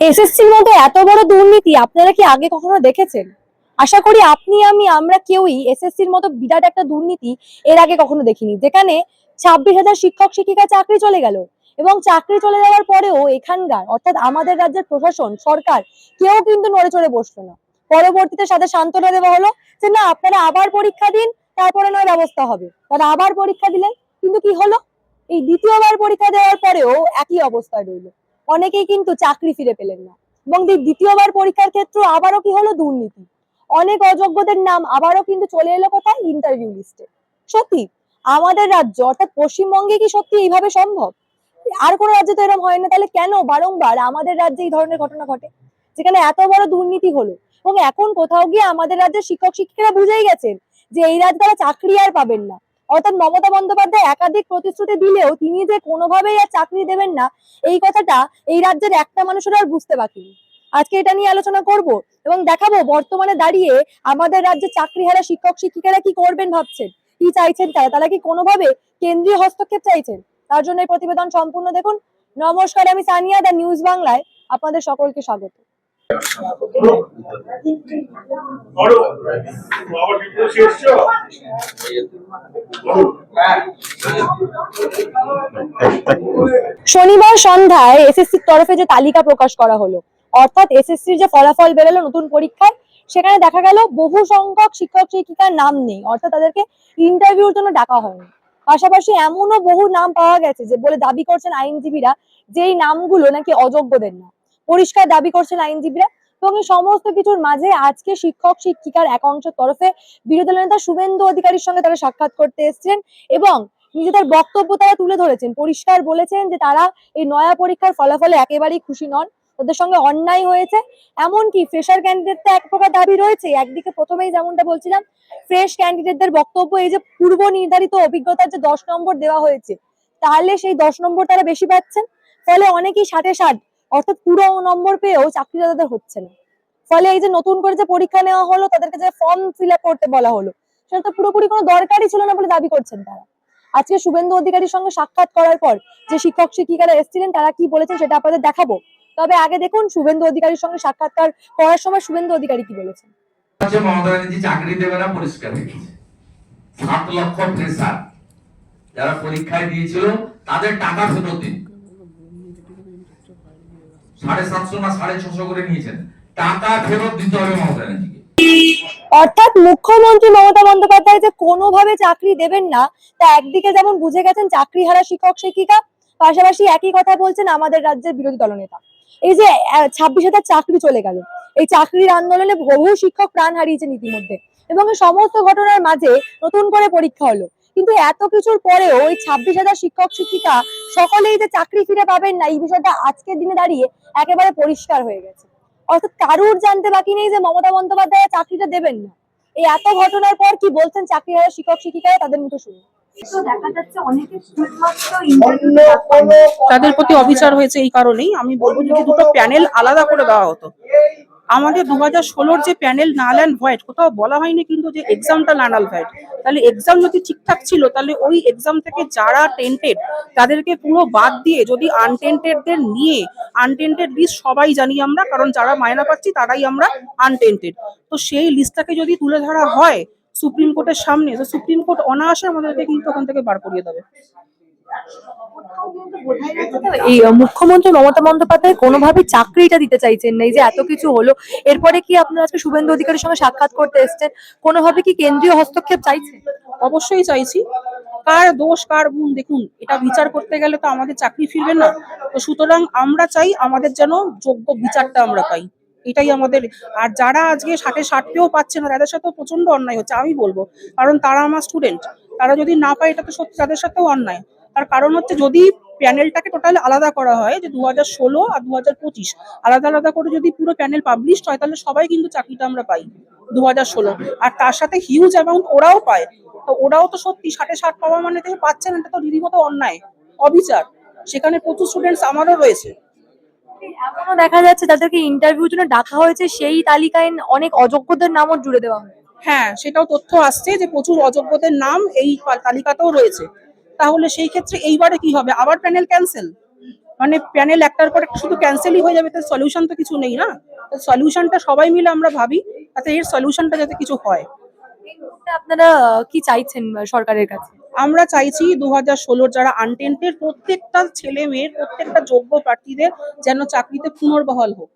এসএসসির মধ্যে এত বড় দুর্নীতি, আপনারা কি আগে কখনো দেখেছেন? আশা করি আপনি, আমি, আমরা কেউই এসএসসির মতো বিরাট একটা দুর্নীতি এর আগে কখনো দেখিনি। যেখানে ছাব্বিশ হাজার শিক্ষক, শিক্ষিকা চাকরি চলে গেল এবং চাকরি চলে যাওয়ার পরেও এখানকার, অর্থাৎ আমাদের রাজ্যের প্রশাসন, সরকার, কেউ কিন্তু নড়ে চড়ে বসল না। পরবর্তীতে সাথে সান্ত্বনা দেওয়া হলো যে, না, আপনারা আবার পরীক্ষা দিন, তারপরে নয় ব্যবস্থা হবে। তারা আবার পরীক্ষা দিলেন। কিন্তু কি হলো? এই দ্বিতীয়বার পরীক্ষা দেওয়ার পরেও একই অবস্থায় রইল। অনেকেই কিন্তু চাকরি ফিরে পেলেন না। এবং দ্বিতীয়বার পরীক্ষার ক্ষেত্রে আবারও কি হলো? দুর্নীতি। অনেক অযোগ্যদের নাম আবারও কিন্তু চলে এলো কোথায়? ইন্টারভিউ লিস্টে সত্যি, আমাদের রাজ্য অর্থাৎ পশ্চিমবঙ্গে কি সত্যি এইভাবে সম্ভব? আর কোনো রাজ্যে তো এরকম হয় না। তাহলে কেন বারংবার আমাদের রাজ্যে এই ধরনের ঘটনা ঘটে? যেখানে এত বড় দুর্নীতি হলো। এবং এখন কোথাও গিয়ে আমাদের রাজ্যের শিক্ষক শিক্ষিকারা বুঝেই গেছেন যে এই রাজ্যে তারা চাকরি আর পাবেন না। অর্থাৎ মমতা বন্দ্যোপাধ্যায় একাধিক প্রতিশ্রুতি দিলেও তিনি যে কোনোভাবেই আর চাকরি দেবেন না, এই কথাটা এই রাজ্যের একটা মানুষের আর বুঝতে বাকি আজকে এটা নিয়ে আলোচনা করব এবং দেখাবো বর্তমানে দাঁড়িয়ে আমাদের রাজ্যে চাকরিহারা শিক্ষক শিক্ষিকারা কি করবেন ভাবছেন, কি চাইছেন তারা তারা কি কোনোভাবে কেন্দ্রীয় হস্তক্ষেপ চাইছেন? তার জন্য এই প্রতিবেদন সম্পূর্ণ দেখুন। নমস্কার, আমি সানিয়া দা নিউজ বাংলায়। আপনাদের সকলকে স্বাগত। শনিবার সন্ধ্যায় এসএসসির তরফে যে তালিকা প্রকাশ করা হলো, অর্থাৎ এসএসসির যে ফলাফল বেরোলো নতুন পরীক্ষায়, সেখানে দেখা গেল বহু সংখ্যক শিক্ষক, শিক্ষিকার নাম নেই, অর্থাৎ তাদেরকে ইন্টারভিউর জন্য ডাকা হয়নি। পাশাপাশি এমনও বহু নাম পাওয়া গেছে যে বলে দাবি করছেন আইনজীবীরা যে এই নামগুলো নাকি অযোগ্যদের না পরিষ্কার দাবি করছেন আইনজীবীরা। এবং এই সমস্ত কিছুর মাঝে আজকে শিক্ষক, শিক্ষিকার এক অংশের তরফে বিরোধী নেতা শুভেন্দু অধিকারীর সঙ্গে তারা সাক্ষাৎ করতে এসেছেন এবং নিজেদের বক্তব্য তারা তুলে ধরেছেন। পরিষ্কার বলেছেন যে তারা এই নয়া পরীক্ষার ফলাফলে একেবারেই খুশি নন। তাদের সঙ্গে অন্যায় হয়েছে। এমনকি ফ্রেশার ক্যান্ডিডেটটা এক প্রকার দাবি রয়েছে। একদিকে প্রথমেই যেমনটা বলছিলাম ফ্রেশ ক্যান্ডিডেটদের বক্তব্য এই যে পূর্ব নির্ধারিত অভিজ্ঞতার যে দশ নম্বর দেওয়া হয়েছে, তাহলে সেই দশ নম্বর তারা বেশি পাচ্ছেন। ফলে অনেকেই ষাটে ষাট অর্থাৎ পুরো নম্বর পেয়েও চাকরিটা তাদের হচ্ছে না। ফলে এই যে নতুন করে যে পরীক্ষা নেওয়া হলো, তাদেরকে যে ফর্ম ফিল করতে বলা হলো, সেটা তো পুরোপুরি কোনো দরকারই ছিল না বলে দাবি করছেন তারা। আজকে শুভেন্দু অধিকারীর সঙ্গে সাক্ষাৎ করার পর যে শিক্ষক, শিক্ষিকারা এসেছিলেন, তারা কি বলেছেন সেটা আপনাদের দেখাবো। তবে আগে দেখুন শুভেন্দু অধিকারীর সঙ্গে সাক্ষাৎকার করার সময় শুভেন্দু অধিকারী কি বলেছেন। ব্যানার্জি চাকরি দেবে না, পরিষ্কার সাত লক্ষ ফ্রেশার যারা পরীক্ষায় দিয়েছিল, তাদের টাকা ফেরত দিন। সাড়ে সাতশো না সাড়ে ছশো করে নিয়েছেন। টাকা ফেরত দিতে হবে মমতা ব্যানার্জিকে। অর্থাৎ মুখ্যমন্ত্রী মমতা বন্দ্যোপাধ্যায় যে কোনোভাবে চাকরি দেবেন না, তা একদিকে যেমন বুঝে গেছেন চাকরি হারা শিক্ষক শিক্ষিকা, পাশাপাশি একই কথা বলছেন আমাদের রাজ্যের বিরোধী দলনেতা। এই যে ছাব্বিশ হাজার চাকরি চলে গেল। এই চাকরির আন্দোলনে বহু শিক্ষক প্রাণ হারিয়েছেন ইতিমধ্যে। এবং এই সমস্ত ঘটনার মাঝে নতুন করে পরীক্ষা হলো। কিন্তু এত কিছুর পরেও ওই ছাব্বিশ হাজার শিক্ষক শিক্ষিকা সকলেই যে চাকরি ফিরে পাবেন না এই বিষয়টা আজকের দিনে দাঁড়িয়ে একেবারে পরিষ্কার হয়ে গেছে। অর্থাৎ কারুর জানতে বাকি নেই যে মমতা বন্দ্যোপাধ্যায় চাকরিটা দেবেন না। এই এত ঘটনার পর কি বলছেন চাকরি হারা শিক্ষক শিক্ষিকারা তাদের মুখে শুনুন। তো দেখা যাচ্ছে অনেকে শুধুমাত্র ইন্টারভিউ তাদের প্রতি অবিচার হয়েছে এই কারণেই। আমি বলব যদি দুটো প্যানেল আলাদা করে দেওয়া হতো। আমাদের দু হাজার ষোলোর যে প্যানেল নাল অ্যান্ড ভয়েড কোথাও বলা হয়নি কিন্তু যে এক্সামটা নাল ভয়েড তাহলে এক্সাম যদি ঠিকঠাক ছিল, তাহলে ওই এক্সাম থেকে যারা টেন্টেড তাদেরকে পুরো বাদ দিয়ে যদি আনটেন্টেডদের নিয়ে আনটেন্টেড লিস্ট সবাই জানি আমরা, কারণ যারা মায়না পাচ্ছি তারাই আমরা আনটেন্টেড তো সেই লিস্টটাকে যদি তুলে ধরা হয় সুপ্রিম কোর্টের সামনে, তো সুপ্রিম কোর্ট অনায়াসে আমাদেরকে কিন্তু ওখান থেকে বার করিয়ে দেবে। এই মুখ্যমন্ত্রী মমতা বন্দ্যোপাধ্যায় কোনোভাবে চাকরিটা দিতে চাইছেন না। এই যে এত কিছু হলো, এরপরে কি আপনারা আজকে শুভেন্দু অধিকারীর সঙ্গে সাক্ষাৎ করতে এসেছেন? কোনোভাবে কি কেন্দ্রীয় হস্তক্ষেপ চাইছেন? অবশ্যই চাইছি। কার দোষ, কার গুণ, দেখুন, এটা বিচার করতে গেলে তো আমাদের চাকরি ফিরবে না। তো সুতরাং আমরা চাই আমাদের যেন যোগ্য বিচারটা আমরা পাই। এটাই আমাদের আর যারা আজকে ষাটে ষাট পেয়েও পাচ্ছে না, তাদের সাথেও প্রচণ্ড অন্যায় হচ্ছে, আমি বলব। কারণ তারা আমার স্টুডেন্ট তারা যদি না পায়, এটা তো সত্যি, তাদের সাথেও অন্যায়। তার কারণ হচ্ছে যদি প্যানেলটাকে টোটাল আলাদা করা হয় যে দু হাজার ষোলো আর দু হাজার পঁচিশ আলাদা আলাদা করে যদি পুরো প্যানেল পাবলিশড হয় তাহলে সবাই কিন্তু চাকরিটা আমরা পাই দু হাজার ষোলো। আর তার সাথে হিউজ অ্যামাউন্ট ওরাও পায়। তো ওরাও তো সত্যি ষাটে ষাট পাওয়া মানে থেকে পাচ্ছে না এটা তো রীতিমতো অন্যায় অবিচার। সেখানে প্রচুর স্টুডেন্টস আমারও রয়েছে। এমনও দেখা যাচ্ছে তাদেরকে ইন্টারভিউর জন্য ডাকা হয়েছে সেই তালিকায় অনেক অযোগ্যদের নামও জুড়ে দেওয়া হয় হ্যাঁ সেটাও তথ্য আসছে যে প্রচুর অযোগ্যদের নাম এই তালিকাতেও রয়েছে। তাহলে সেই ক্ষেত্রে এইবারে কি হবে? আবার প্যানেল ক্যান্সেল মানে প্যানেল একটার পর একটা শুধু ক্যান্সেলই হয়ে যাবে তার সলিউশন তো কিছু নেই না? সলিউশনটা সবাই মিলে আমরা ভাবি তাতে এর সলিউশনটা যাতে কিছু হয়। আপনারা কি চাইছেন সরকারের কাছে? আমরা চাইছি দু হাজার ষোলোর যারা আনটেন্টের প্রত্যেকটা ছেলে মেয়ের প্রত্যেকটা যোগ্য প্রার্থীদের যেন চাকরিতে পুনর্বহাল হোক।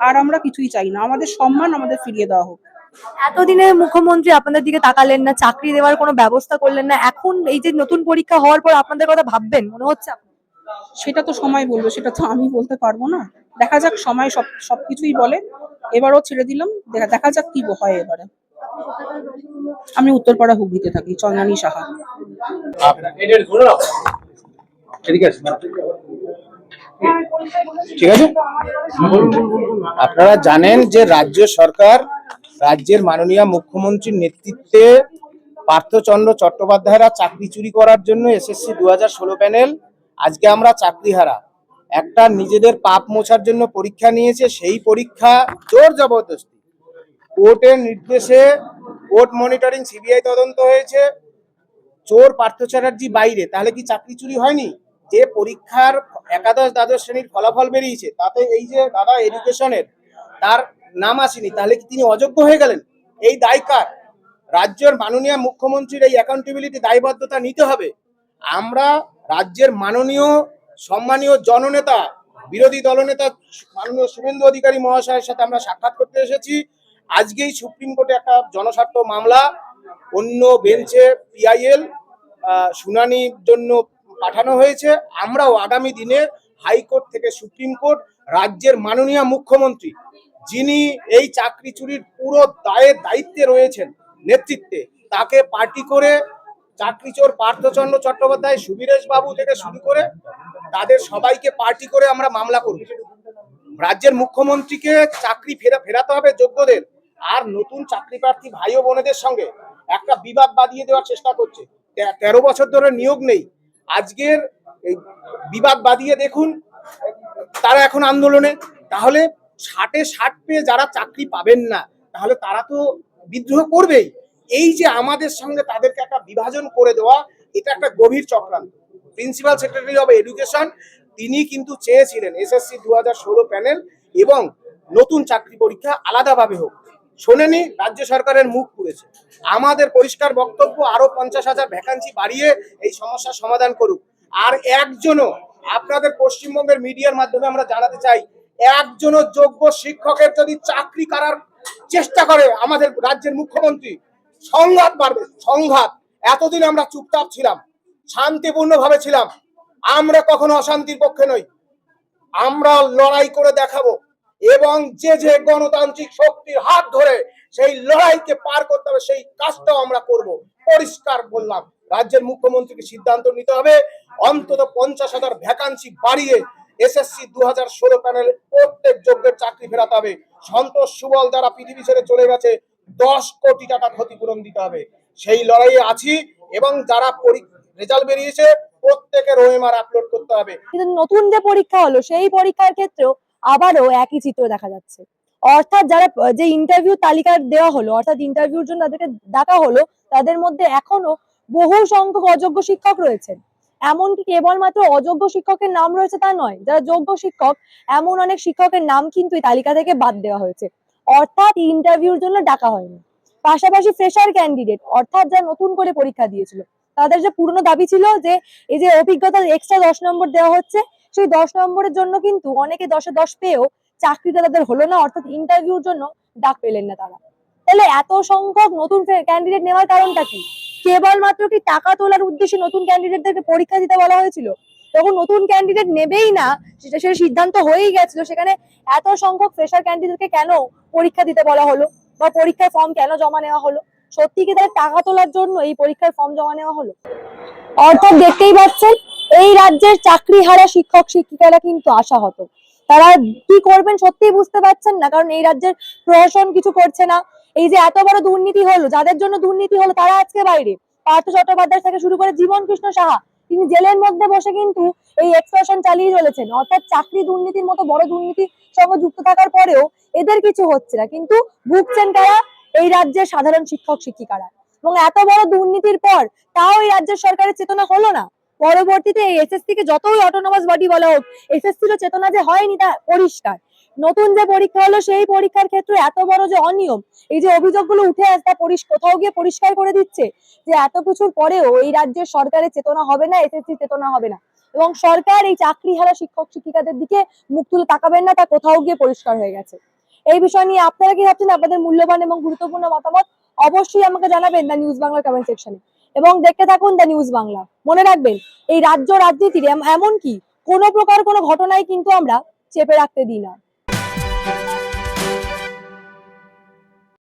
আর আমরা কিছুই চাই না। আমাদের সম্মান আমাদের ফিরিয়ে দেওয়া হোক। এতদিনে মুখ্যমন্ত্রী আপনাদের দিকে তাকালেন না চাকরি দেওয়ার কোনো ব্যবস্থা করলেন না এখন এই যে নতুন পরীক্ষা হওয়ার পর আপনাদের কথা ভাববেন মনে হচ্ছে সেটা তো সময় বলবে সেটা তো আমি বলতে পারব না। দেখা যাক সময় সব সবকিছুই বলে। এবারও ছেড়ে দিলাম দেখা দেখা যাক কি হয় এবারে। আমি উত্তরপাড়া হুগলিতে থাকি চন্দ্রানী সাহা। ঠিক আছে। ঠিক আছে? আপনারা জানেন যে রাজ্য সরকার রাজ্যের মাননীয় মুখ্যমন্ত্রীর নেতৃত্বে পার্থচন্দ্র চট্টোপাধ্যায়রা চাকরি চুরি করার জন্য এসএসসি দু হাজার ষোলো প্যানেল, আজকে আমরা চাকরিহারা। একটা নিজেদের পাপ মোছার জন্য পরীক্ষা নিয়েছে, সেই পরীক্ষা জোর জবরদস্তি। কোর্টের নির্দেশে কোর্ট মনিটরিং সিবিআই তদন্ত হয়েছে। চোর পার্থ চ্যাটার্জি বাইরে, তাহলে কি চাকরি চুরি হয়নি? যে পরীক্ষার একাদশ দ্বাদশ শ্রেণির ফলাফল বেরিয়েছে, তাতে এই যে দাদা এডুকেশনের, তার নাম আসেনি, তাহলে কি তিনি অযোগ্য হয়ে গেলেন? এই দায় কার? রাজ্যের মাননীয় মুখ্যমন্ত্রীর এই অ্যাকাউন্টেবিলিটি দায়বদ্ধতা নিতে হবে। আমরা রাজ্যের মাননীয়, সম্মানীয় জননেতা, বিরোধী দলনেতা মাননীয় শুভেন্দু অধিকারী মহাশয়ের সাথে আমরা সাক্ষাৎ করতে এসেছি। আজকেই সুপ্রিম কোর্টে একটা জনস্বার্থ মামলা, অন্য বেঞ্চে পিআইএল শুনানির জন্য পাঠানো হয়েছে। আমরাও আগামী দিনে হাইকোর্ট থেকে সুপ্রিম কোর্ট, রাজ্যের মাননীয় মুখ্যমন্ত্রী যিনি এই চাকরি চুরির পুরো দায়ের দায়িত্বে রয়েছেন নেতৃত্বে, তাকে পার্টি করে চাকরি চোর পার্থচন্দ্র চট্টোপাধ্যায় সুবীরেশ বাবু থেকে শুরু করে তাদের সবাইকে পার্টি করে আমরা মামলা করব। রাজ্যের মুখ্যমন্ত্রীকে চাকরি ফেরা ফেরাতে হবে যোগ্যদের, আর নতুন চাকরি প্রার্থী ভাই ও বোনেদের সঙ্গে একটা বিবাদ বাদিয়ে দেওয়ার চেষ্টা করছে। তেরো বছর ধরে নিয়োগ নেই। আজকের বিবাদ বাদিয়ে দেখুন, তারা এখন আন্দোলনে। তাহলে ষাটে ষাট পেয়ে যারা চাকরি পাবেন না, তাহলে তারা তো বিদ্রোহ করবেই। এই যে আমাদের সঙ্গে তাদেরকে একটা বিভাজন করে দেওয়া, এটা একটা গভীর চক্রান্ত। প্রিন্সিপাল সেক্রেটারি অফ এডুকেশন তিনি কিন্তু চেয়েছিলেন এসএসসি দু হাজার ষোলো প্যানেল এবং নতুন চাকরি পরীক্ষা আলাদাভাবে হোক। শোনেনি রাজ্য সরকারের মুখ পুড়েছে। আমাদের পরিষ্কার বক্তব্য, আরও পঞ্চাশ হাজার ভ্যাকান্সি বাড়িয়ে এই সমস্যার সমাধান করুক। আর একজনও, আপনাদের পশ্চিমবঙ্গের মিডিয়ার মাধ্যমে আমরা জানাতে চাই একজনও যোগ্য শিক্ষকের যদি চাকরি করার চেষ্টা করে আমাদের রাজ্যের মুখ্যমন্ত্রী, সংঘাত বাড়বে, সংঘাত। এতদিন আমরা চুপচাপ ছিলাম শান্তিপূর্ণ ভাবে ছিলাম। আমরা কখনো অশান্তির পক্ষে নই। আমরা লড়াই করে দেখাবো এবং যে যে গণতান্ত্রিক শক্তির হাত ধরে সেই লড়াইকে পার করতে হবে, সেই কাজটাও আমরা করব। পরিষ্কার বললাম, রাজ্যের মুখ্যমন্ত্রীকে সিদ্ধান্ত নিতে হবে। অন্তত পঞ্চাশ হাজার ভ্যাকান্সি বাড়িয়ে এসএসসি দু হাজার ষোলো প্যানেল প্রত্যেক যোগ্যের চাকরি ফেরাতে হবে। সন্তোষ সুবল যারা পৃথিবী ছেড়ে চলে গেছে। দশ কোটি টাকা ক্ষতিপূরণ দিতে হবে। সেই লড়াইয়ে আছি এবং যারা রেজাল্ট বেরিয়েছে, প্রত্যেকের ওএমআর আপলোড করতে হবে। নতুন যে পরীক্ষা হলো, সেই পরীক্ষার ক্ষেত্রেও আবারও একই চিত্র দেখা যাচ্ছে। অর্থাৎ যারা, যে ইন্টারভিউ তালিকা দেওয়া হলো, অর্থাৎ ইন্টারভিউর জন্য তাদেরকে ডাকা হলো, তাদের মধ্যে এখনও বহু সংখ্যক অযোগ্য শিক্ষক রয়েছেন। এমনকি কেবলমাত্র অযোগ্য শিক্ষকের নাম রয়েছে তা নয়, যারা যোগ্য শিক্ষক, এমন অনেক শিক্ষকের নাম কিন্তু এই তালিকা থেকে বাদ দেওয়া হয়েছে। অর্থাৎ ইন্টারভিউর জন্য ডাকা হয়নি। পাশাপাশি ফ্রেশার ক্যান্ডিডেট অর্থাৎ যারা নতুন করে পরীক্ষা দিয়েছিল, তাদের যে পুরনো দাবি ছিল যে এই যে অভিজ্ঞতা এক্সট্রা দশ নম্বর দেওয়া হচ্ছে, সেই দশ নম্বরের জন্য কিন্তু অনেকে দশে দশ পেয়েও চাকরিটা তাদের হলো না, অর্থাৎ ইন্টারভিউর জন্য ডাক পেলেন না তারা। তাহলে এত সংখ্যক নতুন ক্যান্ডিডেট নেওয়ার কারণটা কি? কেবলমাত্র কি টাকা তোলার উদ্দেশ্যে নতুন ক্যান্ডিডেটদেরকে পরীক্ষা দিতে বলা হয়েছিল? তখন নতুন ক্যান্ডিডেট নেবেই না। সেটা সেটা সিদ্ধান্ত হয়েই গেছিল। সেখানে এত সংখ্যক ফ্রেশার ক্যান্ডিডেটকে কেন পরীক্ষা দিতে বলা হলো? বা পরীক্ষার ফর্ম কেন জমা নেওয়া হলো? সত্যি কি তারা টাকা তোলার জন্য এই পরীক্ষার ফর্ম জমা নেওয়া হলো? অর্থাৎ দেখতেই পাচ্ছেন, এই রাজ্যের চাকরি হারা শিক্ষক শিক্ষিকারা কিন্তু আশাহত। তারা কি করবেন সত্যিই বুঝতে পারছেন না, কারণ এই রাজ্যের প্রশাসন কিছু করছে না। এই যে এত বড় দুর্নীতি হলো, যাদের জন্য দুর্নীতি হলো তারা আজকে বাইরে। পার্থ চট্টোপাধ্যায় থেকে শুরু করে জীবন কৃষ্ণ সাহা, তিনি জেলের মধ্যে বসে কিন্তু এই এক্সপ্রেশন চালিয়ে চলেছেন। অর্থাৎ চাকরি দুর্নীতির মতো বড় দুর্নীতির সঙ্গে যুক্ত থাকার পরেও এদের কিছু হচ্ছে না। কিন্তু ভুগছেন কারা? এই রাজ্যের সাধারণ শিক্ষক, শিক্ষিকারা। এবং এত বড় দুর্নীতির পর তাও এই রাজ্যের সরকারের চেতনা হলো না। পরবর্তীতে এই এসএসসি কে যতই অটোনমাস বডি বলা হোক এসএসসির চেতনা যে হয়নি তা পরিষ্কার। নতুন যে পরীক্ষা হলো, সেই পরীক্ষার ক্ষেত্রে এত বড় যে অনিয়ম, এই যে অভিযোগগুলো উঠে আসে, তা কোথাও গিয়ে পরিষ্কার করে দিচ্ছে যে এত কিছুর পরেও এই রাজ্যের সরকারের চেতনা হবে না, এসএসসি চেতনা হবে না। এবং সরকার এই চাকরি হারা শিক্ষক শিক্ষিকাদের দিকে মুখ তুলে তাকাবেন না, তা কোথাও গিয়ে পরিষ্কার হয়ে গেছে। এই বিষয় নিয়ে আপনারা কি ভাবছেন? আপনাদের মূল্যবান এবং গুরুত্বপূর্ণ মতামত অবশ্যই আমাকে জানাবেন দ্য নিউজ বাংলার কমেন্ট সেকশনে এবং দেখতে থাকুন দ্য নিউজ বাংলা। মনে রাখবেন, এই রাজ্য রাজনীতির এম- এমনকি কোনো প্রকার কোনো ঘটনাই কিন্তু আমরা চেপে রাখতে দিই না।